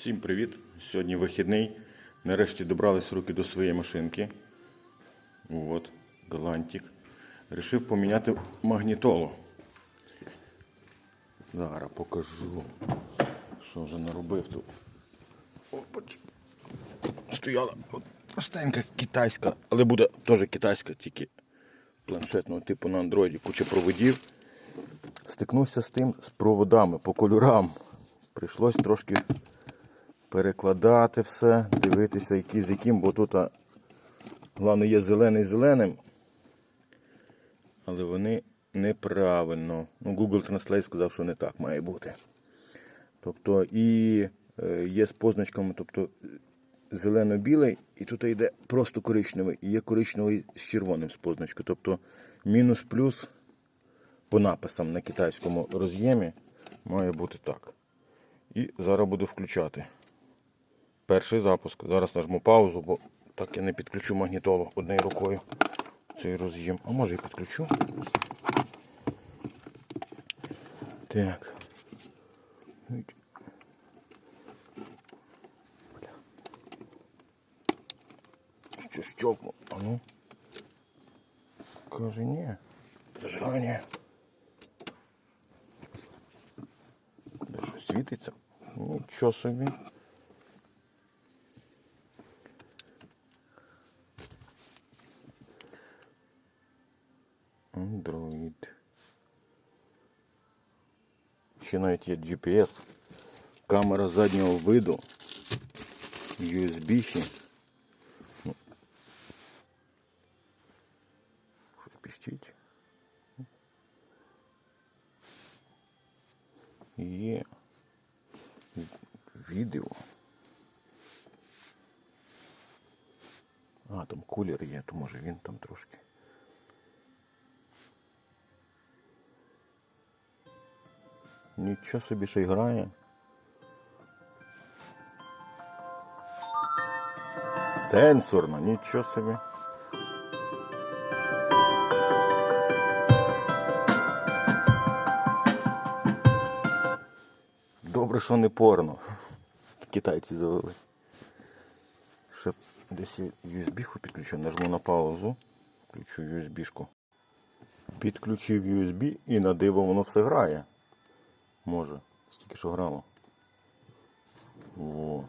Всім привіт! Сьогодні вихідний. Нарешті добрались руки до своєї машинки. От, Галантик. Рішив поміняти магнітолу. Зараз покажу, що вже наробив тут. Опач. Стояла от китайська, але буде теж китайська, тільки планшетного типу на андроїді, куча проводів. Стикнувся з тим з проводами по кольорам. Прийшлось трошки перекладати все, дивитися, який з яким, бо тут, головне, є зелений зеленим, але вони неправильно. Ну, Google Translate сказав, що не так має бути. Тобто і е, є з позначками, тобто зелено-білий, і тут йде просто коричневий, і є коричневий з червоним з позначкою. Тобто мінус-плюс по написам на китайському роз'ємі має бути так. І зараз буду включати. Перший запуск. Зараз нажму паузу, бо так я не підключу магнітолу однією рукою. Цей роз'єм. А може і підключу. Так. Що щелкнув? А ну. Каже, ні. Зажигання. Де що світиться? Нічого собі. Android. Ще навіть є GPS. Камера заднього виду. USB ще. Ну. Щось піщить. Є відео. А, там кулер є, то може він там трошки. Нічого собі ще й грає. Сенсорно, нічого собі. Добре, що не порно. Китайці завели. Ще десь я USB-ху підключу, нажму на паузу, включу USB-шку. Підключив USB і на диво воно все грає. Може, стільки що грало. О.